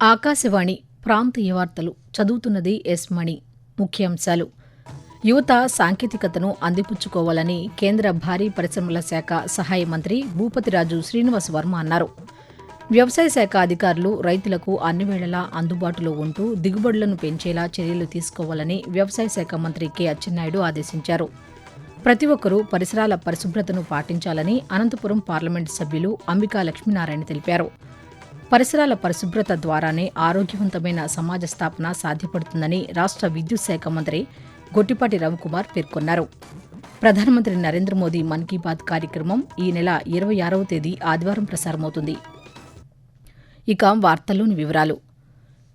ఆకాశవాణి ప్రాంతీయ వార్తలు చదువుతున్నది ఎస్ మణి. ముఖ్యాంశాలు. యువత సాంకేతికతను అందిపుచ్చుకోవాలని కేంద్ర భారీ పరిశ్రమల శాఖ సహాయ మంత్రి భూపతిరాజు శ్రీనివాస్ వర్మ అన్నారు. వ్యవసాయ శాఖ అధికారులు రైతులకు అన్ని వేళలా అందుబాటులో ఉంటూ దిగుబడులను పెంచేలా చర్యలు తీసుకోవాలని వ్యవసాయ శాఖ మంత్రి కె. అచ్చెన్నాయుడు ఆదేశించారు. ప్రతి ఒక్కరూ పరిసరాల పరిశుభ్రతను పాటించాలని అనంతపురం పార్లమెంటు సభ్యులు అంబికా లక్ష్మీనారాయణ తెలిపారు. పరిసరాల పరిశుభ్రత ద్వారానే ఆరోగ్యవంతమైన సమాజ స్థాపన సాధ్యపడుతుందని రాష్ట్ర విద్యుత్ శాఖ మంత్రి గొట్టిపాటి రవికుమార్ పేర్కొన్నారు. ప్రధానమంత్రి నరేంద్ర మోదీ మన్ కీ బాత్ కార్యక్రమం ఈ నెల ఇరవై ఆరవ తేదీ ఆదివారం ప్రసారమవుతుంది. ఇక వార్తల్లోని వివరాలు.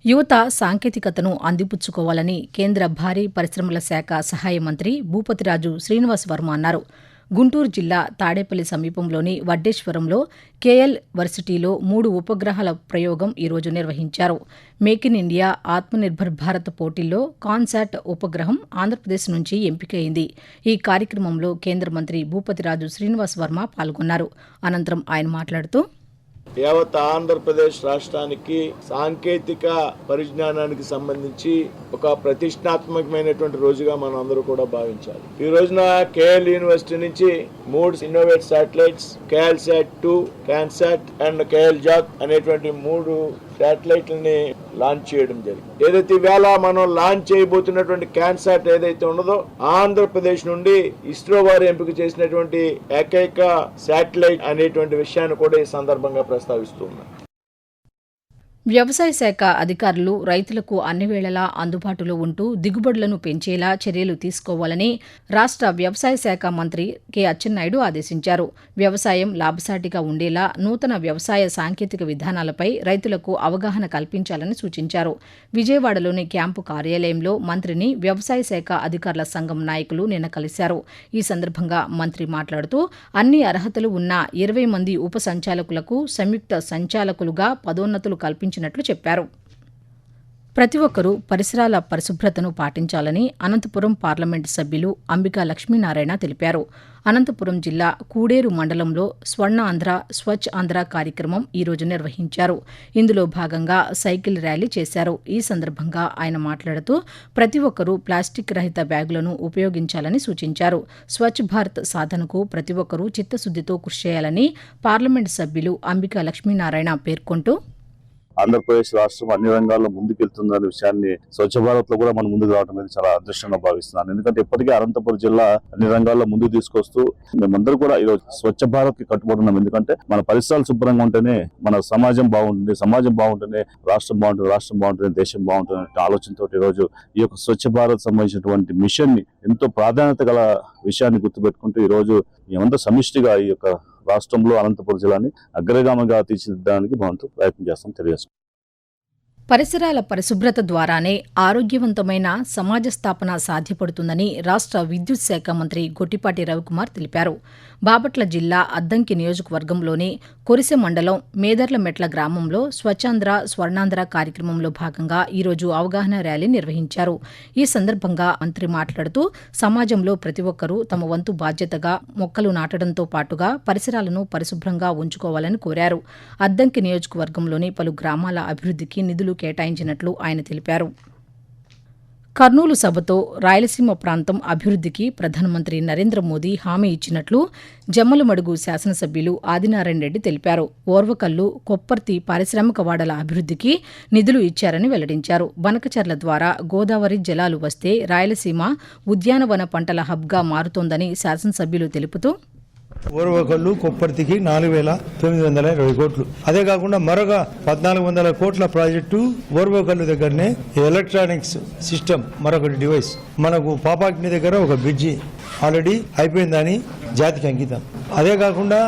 యువత సాంకేతికతను అందిపుచ్చుకోవాలని కేంద్ర భారీ పరిశ్రమల శాఖ సహాయ మంత్రి భూపతిరాజు శ్రీనివాస్ వర్మ అన్నారు. గుంటూరు జిల్లా తాడేపల్లి సమీపంలోని వడ్డేశ్వరంలో కేఎల్ వర్సిటీలో మూడు ఉపగ్రహాల ప్రయోగం ఈరోజు నిర్వహించారు. Make in India Atmanirbhar Bharat పోటీల్లో కాన్సాట్ ఉపగ్రహం ఆంధ్రప్రదేశ్ నుంచి ఎంపికైంది. ఈ కార్యక్రమంలో కేంద్ర మంత్రి భూపతిరాజు శ్రీనివాస్ వర్మ పాల్గొన్నారు. అనంతరం ఆయన మాట్లాడుతూ యావత్ ఆంధ్రప్రదేశ్ రాష్ట్రానికి సాంకేతిక పరిజ్ఞానానికి సంబంధించి ఒక ప్రతిష్టాత్మకమైనటువంటి రోజుగా మనం అందరూ కూడా భావించాలి. ఈ రోజున కేఎల్ యూనివర్సిటీ నుంచి మూడు innovate satellites KL sat two cansat and KL jack అనేటువంటి మూడు శాటిలైట్లని లాంచ్ చేయడం జరిగింది. ఏదైతే ఈవేళ మనం లాంచ్ చేయబోతున్నటువంటి క్యాన్సాట్ ఏదైతే ఉన్నదో ఆంధ్రప్రదేశ్ నుండి ఇస్రో వారు ఎంపిక చేసినటువంటి ఏకైక శాటిలైట్ అనేటువంటి విషయాన్ని కూడా ఈ సందర్భంగా ప్రస్తావిస్తున్నాం వ్యవసాయ శాఖ అధికారులు రైతులకు అన్ని వేళలా అందుబాటులో ఉంటూ దిగుబడులను పెంచేలా చర్యలు తీసుకోవాలని రాష్ట్ర వ్యవసాయ శాఖ మంత్రి కె. అచ్చెన్నాయుడు ఆదేశించారు. వ్యవసాయం లాభసాటిగా ఉండేలా నూతన వ్యవసాయ సాంకేతిక విధానాలపై రైతులకు అవగాహన కల్పించాలని సూచించారు. విజయవాడలోని క్యాంపు కార్యాలయంలో మంత్రిని వ్యవసాయ శాఖ అధికారుల సంఘం నాయకులు నిన్న కలిశారు. ఈ సందర్భంగా మంత్రి మాట్లాడుతూ అన్ని అర్హతలు ఉన్న ఇరవై మంది ఉప సంచాలకులకు సంయుక్త సంచాలకులుగా పదోన్నతులు కల్పించినట్లు చెప్పారు. ప్రతి ఒక్కరూ పరిసరాల పరిశుభ్రతను పాటించాలని అనంతపురం పార్లమెంటు సభ్యులు అంబికా లక్ష్మీనారాయణ తెలిపారు. అనంతపురం జిల్లా కూడేరు మండలంలో స్వర్ణ ఆంధ్ర స్వచ్ఛ ఆంధ్ర కార్యక్రమం ఈరోజు నిర్వహించారు. ఇందులో భాగంగా సైకిల్ ర్యాలీ చేశారు. ఈ సందర్భంగా ఆయన మాట్లాడుతూ ప్రతి ఒక్కరూ ప్లాస్టిక్ రహిత బ్యాగులను ఉపయోగించాలని సూచించారు. స్వచ్ఛ భారత్ సాధనకు ప్రతి ఒక్కరూ చిత్తశుద్దితో కృషి చేయాలని పార్లమెంటు సభ్యులు అంబికా లక్ష్మీనారాయణ పేర్కొంటూ ఆంధ్రప్రదేశ్ రాష్ట్రం అన్ని రంగాల్లో ముందుకెళ్తుందనే విషయాన్ని స్వచ్ఛ భారత్లో కూడా మనం ముందుకు రావడం అనేది చాలా అదృష్టంగా భావిస్తున్నాను. ఎందుకంటే ఇప్పటికే అనంతపురం జిల్లా అన్ని రంగాల్లో ముందుకు తీసుకొస్తూ మేమందరూ కూడా ఈరోజు స్వచ్ఛ భారత్కి కట్టుబడున్నాం. ఎందుకంటే మన పరిసరాలు శుభ్రంగా ఉంటేనే మన సమాజం బాగుంటుంది సమాజం బాగుంటేనే రాష్ట్రం బాగుంటుంది రాష్ట్రం బాగుంటుంది దేశం బాగుంటుంది అనే ఆలోచనతో ఈ రోజు ఈ యొక్క స్వచ్ఛ భారత్ సంబంధించినటువంటి మిషన్ని ఎంతో ప్రాధాన్యత గల విషయాన్ని గుర్తుపెట్టుకుంటూ ఈ మేమంతా సమిష్టిగా ఈ యొక్క రాష్ట్రంలో అనంతపురం జిల్లాని అగ్రగామిగా తీర్చిదిద్దడానికి భవంతు ప్రయత్నం చేస్తాం తెలియజేస్తాం పరిసరాల పరిశుభ్రత ద్వారానే ఆరోగ్యవంతమైన సమాజ స్థాపన సాధ్యపడుతుందని రాష్ట్ర విద్యుత్ శాఖ మంత్రి గొట్టిపాటి రవికుమార్ తెలిపారు. బాపట్ల జిల్లా అద్దంకి నియోజకవర్గంలోని కొరిసె మండలం మేదర్ల మెట్ల గ్రామంలో స్వచ్ఛాంధ్ర స్వర్ణాంధ్ర కార్యక్రమంలో భాగంగా ఈరోజు అవగాహన ర్యాలీ నిర్వహించారు. ఈ సందర్భంగా మంత్రి మాట్లాడుతూ సమాజంలో ప్రతి ఒక్కరూ తమ వంతు బాధ్యతగా మొక్కలు నాటడంతో పాటుగా పరిసరాలను పరిశుభ్రంగా ఉంచుకోవాలని కోరారు. అద్దంకి నియోజకవర్గంలోని పలు గ్రామాల అభివృద్ధికి నిధులు కేటాయించినట్లు ఆయన తెలిపారు. కర్నూలు సభతో రాయలసీమ ప్రాంతం అభివృద్ధికి ప్రధానమంత్రి నరేంద్ర మోదీ హామీ ఇచ్చినట్లు జమ్మలమడుగు శాసనసభ్యులు ఆదినారాయణ రెడ్డి తెలిపారు. ఓర్వకల్లు కొప్పర్తి పారిశ్రామిక వాడల అభివృద్ధికి నిధులు ఇచ్చారని వెల్లడించారు. బనకచర్ల ద్వారా గోదావరి జలాలు వస్తే రాయలసీమ ఉద్యానవన పంటల హబ్గా మారుతోందని శాసనసభ్యులు తెలుపుతూ ఓర్వకల్లు కొప్పర్తికి నాలుగు వేల తొమ్మిది వందల ఇరవై కోట్లు. అదే కాకుండా మరొక పద్నాలుగు వందల కోట్ల ప్రాజెక్టు ఓర్వకల్లు దగ్గరనే ఎలక్ట్రానిక్స్ సిస్టమ్ మరొకటి డివైస్. మనకు పాపాగ్ని దగ్గర ఒక బ్రిడ్జి. ఆల్రెడీ అయిపోయిందని జాతికి అంకితం. అదే కాకుండా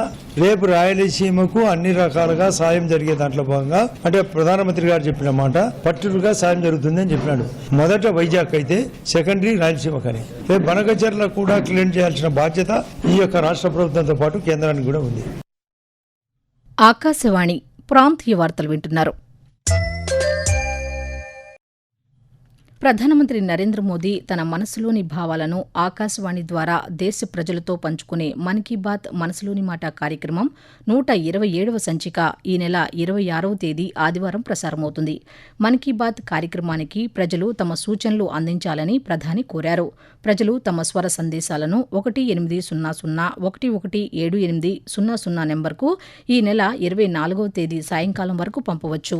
రేపు రాయలసీమకు అన్ని రకాలుగా సాయం జరిగే దాంట్లో భాగంగా అంటే ప్రధానమంత్రి గారు చెప్పిన మాట పట్టుగా సాయం జరుగుతుంది అని చెప్పినాడు. మొదట వైజాగ్ అయితే సెకండరీ రాయలసీమ కానీ రేపు బనగచర్ల కూడా క్లీన్ చేయాల్సిన బాధ్యత ఈ యొక్క రాష్ట్ర ప్రభుత్వంతో పాటు కేంద్రానికి కూడా ఉంది. ఆకాశవాణి ప్రాంతీయ వార్తలు వింటున్నారు. ప్రధానమంత్రి నరేంద్ర మోదీ తన మనసులోని భావాలను ఆకాశవాణి ద్వారా దేశ ప్రజలతో పంచుకునే మన్ కీ బాత్ మనసులోని మాట కార్యక్రమం నూట ఇరవై ఏడవ సంచిక ఈ నెల ఇరవై ఆరవ తేదీ ఆదివారం ప్రసారమవుతుంది. మన్ కీ బాత్ కార్యక్రమానికి ప్రజలు తమ సూచనలు అందించాలని ప్రధాని కోరారు. ప్రజలు తమ స్వర సందేశాలను ఒకటి ఎనిమిది సున్నా సున్నా ఒకటి ఒకటి ఏడు ఎనిమిది సున్నా సున్నా నెంబర్కు ఈ నెల ఇరవై నాలుగవ తేదీ సాయంకాలం వరకు పంపవచ్చు.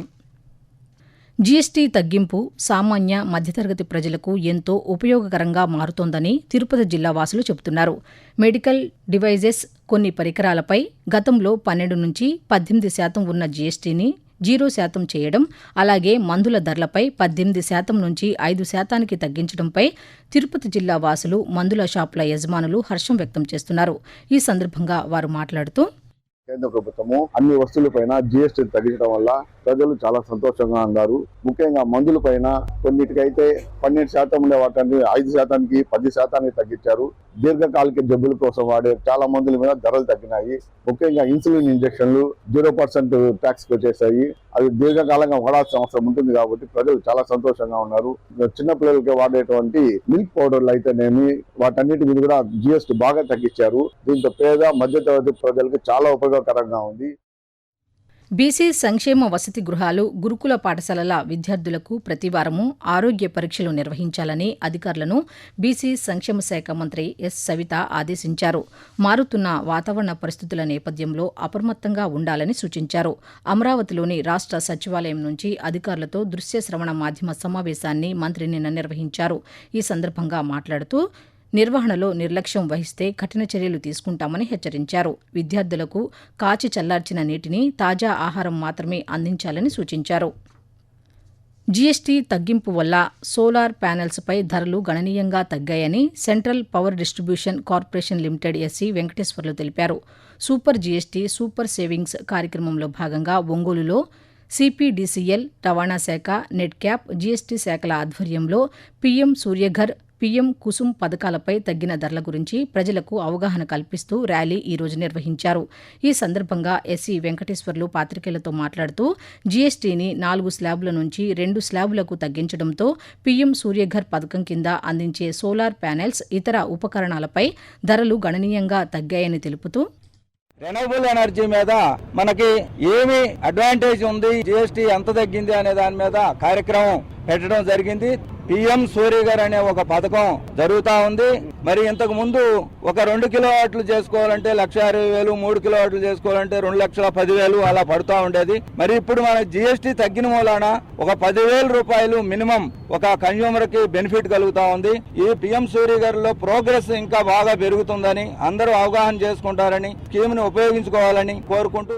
జీఎస్టీ తగ్గింపు సామాన్య మధ్యతరగతి ప్రజలకు ఎంతో ఉపయోగకరంగా మారుతోందని తిరుపతి జిల్లా వాసులు చెబుతున్నారు. మెడికల్ డివైజెస్ కొన్ని పరికరాలపై గతంలో పన్నెండు నుంచి పద్దెనిమిది శాతం ఉన్న జీఎస్టీని జీరో శాతం చేయడం అలాగే మందుల ధరలపై పద్దెనిమిది శాతం నుంచి ఐదు శాతానికి తగ్గించడంపై తిరుపతి జిల్లా వాసులు మందుల షాపుల యజమానులు హర్షం వ్యక్తం చేస్తున్నారు. ఈ సందర్భంగా వారు మాట్లాడుతూ కేంద్ర ప్రభుత్వము అన్ని వస్తువులపైన జీఎస్టీ తగ్గించడం వల్ల ప్రజలు చాలా సంతోషంగా ఉన్నారు. ముఖ్యంగా మందుల పైన కొన్నిటికైతే పన్నెండు శాతం ఉండే వాటిని ఐదు శాతానికి పది శాతానికి తగ్గించారు. దీర్ఘకాలిక జబ్బుల కోసం వాడే చాలా మందుల మీద ధరలు తగ్గినాయి. ముఖ్యంగా ఇన్సులిన్ ఇంజక్షన్లు జీరో పర్సెంట్ ట్యాక్స్ వచ్చేసాయి. అవి దీర్ఘకాలంగా వాడాల్సిన అవసరం ఉంటుంది కాబట్టి ప్రజలు చాలా సంతోషంగా ఉన్నారు. చిన్న పిల్లలకి వాడేటువంటి మిల్క్ పౌడర్లు అయితేనేమి వాటన్నిటి మీద కూడా జిఎస్టీ బాగా తగ్గించారు. దీంతో పేద మధ్యతరగతి ప్రజలకు చాలా ఉపయోగకరంగా ఉంది. బీసీ సంక్షేమ వసతి గృహాలు గురుకుల పాఠశాలల విద్యార్థులకు ప్రతివారము ఆరోగ్య పరీక్షలు నిర్వహించాలని అధికారులను బీసీ సంక్షేమ శాఖ మంత్రి ఎస్ సవిత ఆదేశించారు. మారుతున్న వాతావరణ పరిస్థితుల నేపథ్యంలో అప్రమత్తంగా ఉండాలని సూచించారు. అమరావతిలోని రాష్ట్ర సచివాలయం నుంచి అధికారులతో దృశ్య శ్రవణ మాధ్యమ సమావేశాన్ని మంత్రి నిన్న నిర్వహించారు. ఈ సందర్భంగా మాట్లాడుతూ నిర్వహణలో నిర్లక్ష్యం వహిస్తే కఠిన చర్యలు తీసుకుంటామని హెచ్చరించారు. విద్యార్థులకు కాచి చల్లార్చిన నీటిని తాజా ఆహారం మాత్రమే అందించాలని సూచించారు. జీఎస్టీ తగ్గింపు వల్ల సోలార్ ప్యానెల్స్పై ధరలు గణనీయంగా తగ్గాయని central power distribution corporation limited SE Venkateswarlu తెలిపారు. సూపర్ జీఎస్టీ సూపర్ సేవింగ్స్ కార్యక్రమంలో భాగంగా ఒంగోలులో సిపిడిసిఎల్ రవాణా శాఖ నెట్ క్యాప్ జీఎస్టీ శాఖల ఆధ్వర్యంలో పీఎం సూర్యఘర్ పీఎం కుసుమ్ పథకాలపై తగ్గిన ధరల గురించి ప్రజలకు అవగాహన కల్పిస్తూ ర్యాలీ ఈ రోజు నిర్వహించారు. ఈ సందర్భంగా ఎస్సీ వెంకటేశ్వర్లు పాత్రికేయులతో మాట్లాడుతూ జీఎస్టీని నాలుగు స్లాబుల నుంచి రెండు స్లాబులకు తగ్గించడంతో పీఎం సూర్యఘర్ పథకం కింద అందించే సోలార్ ప్యానెల్స్ ఇతర ఉపకరణాలపై ధరలు గణనీయంగా తగ్గాయని తెలుపుతూ రెనవబుల్ ఎనర్జీ మీద మనకి ఏమి అడ్వాంటేజ్ ఉంది? జిఎస్టీ ఎంత తగ్గింది అనే దాని మీద కార్యక్రమం పెట్టడం జరిగింది. పిఎం సూర్యగర్ అనే ఒక పథకం జరుగుతా ఉంది. మరి ఇంతకు ముందు ఒక రెండు కిలో వాట్లు చేసుకోవాలంటే లక్ష అరవై వేలు మూడు కిలో వాట్లు చేసుకోవాలంటే రెండు లక్షల పదివేలు అలా పడుతూ ఉండేది. మరి ఇప్పుడు మన జిఎస్టీ తగ్గిన మూలాన ఒక పదివేల రూపాయలు మినిమం ఒక కన్జ్యూమర్కి బెనిఫిట్ కలుగుతా ఉంది. ఈ పిఎం సూర్య గారిలో ప్రోగ్రెస్ ఇంకా బాగా పెరుగుతుందని అందరూ అవగాహన చేసుకుంటారని స్కీమ్ని ఉపయోగించుకోవాలని కోరుకుంటూ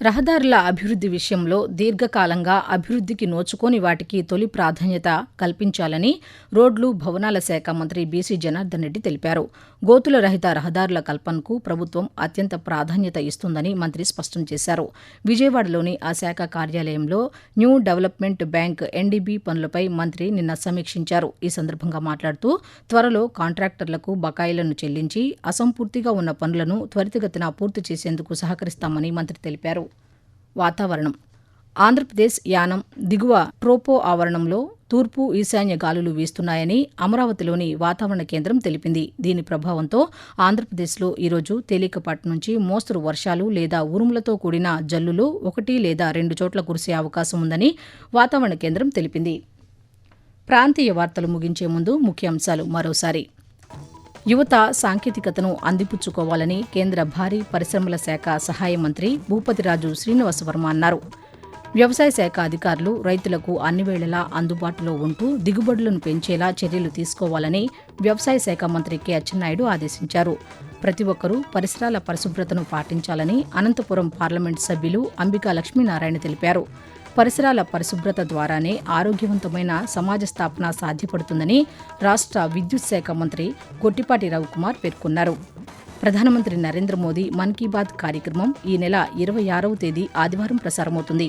రహదారుల అభివృద్ధి విషయంలో దీర్ఘకాలంగా అభివృద్ధికి నోచుకోని వాటికి తొలి ప్రాధాన్యత కల్పించాలని రోడ్లు భవనాల శాఖ మంత్రి బీసీ జనార్దన్ రెడ్డి తెలిపారు. గోతుల రహిత రహదారుల కల్పనకు ప్రభుత్వం అత్యంత ప్రాధాన్యత ఇస్తుందని మంత్రి స్పష్టం చేశారు. విజయవాడలోని ఆ శాఖ కార్యాలయంలో న్యూ డెవలప్మెంట్ బ్యాంక్ ఎన్డీబీ పనులపై మంత్రి నిన్న సమీక్షించారు. ఈ సందర్భంగా మాట్లాడుతూ త్వరలో కాంట్రాక్టర్లకు బకాయిలను చెల్లించి అసంపూర్తిగా ఉన్న పనులను త్వరితగతిన పూర్తి చేసేందుకు సహకరిస్తామని మంత్రి తెలిపారు. వాతావరణం. ఆంధ్రప్రదేశ్ యానం దిగువ ట్రోపో ఆవరణంలో తూర్పు ఈశాన్య గాలులు వీస్తున్నాయని అమరావతిలోని వాతావరణ కేంద్రం తెలిపింది. దీని ప్రభావంతో ఆంధ్రప్రదేశ్లో ఈరోజు తేలికపాటి నుంచి మోస్తరు వర్షాలు లేదా ఉరుములతో కూడిన జల్లులు ఒకటి లేదా రెండు చోట్ల కురిసే అవకాశం ఉందని వాతావరణ కేంద్రం తెలిపింది. ప్రాంతీయ వార్తలు ముగించే ముందు ముఖ్యాంశాలు మరోసారి. యువత సాంకేతికతను అందిపుచ్చుకోవాలని కేంద్ర భారీ పరిశ్రమల శాఖ సహాయ మంత్రి భూపతిరాజు శ్రీనివాసవర్మ అన్నారు. వ్యవసాయ శాఖ అధికారులు రైతులకు అన్ని వేళలా అందుబాటులో ఉంటూ దిగుబడులను పెంచేలా చర్యలు తీసుకోవాలని వ్యవసాయ శాఖ మంత్రి కె. అచ్చెన్నాయుడు ఆదేశించారు. ప్రతి ఒక్కరూ పరిసరాల పరిశుభ్రతను పాటించాలని అనంతపురం పార్లమెంట్ సభ్యులు అంబికా లక్ష్మీనారాయణ తెలిపారు. పరిసరాల పరిశుభ్రత ద్వారానే ఆరోగ్యవంతమైన సమాజ స్థాపన సాధ్యపడుతుందని రాష్ట్ర విద్యుత్ శాఖ మంత్రి గొట్టిపాటి రవికుమార్ పేర్కొన్నారు. ప్రధానమంత్రి నరేంద్ర మోదీ మన్ కీ బాత్ కార్యక్రమం ఈ నెల ఇరవై ఆరవ తేదీ ఆదివారం ప్రసారమవుతుంది.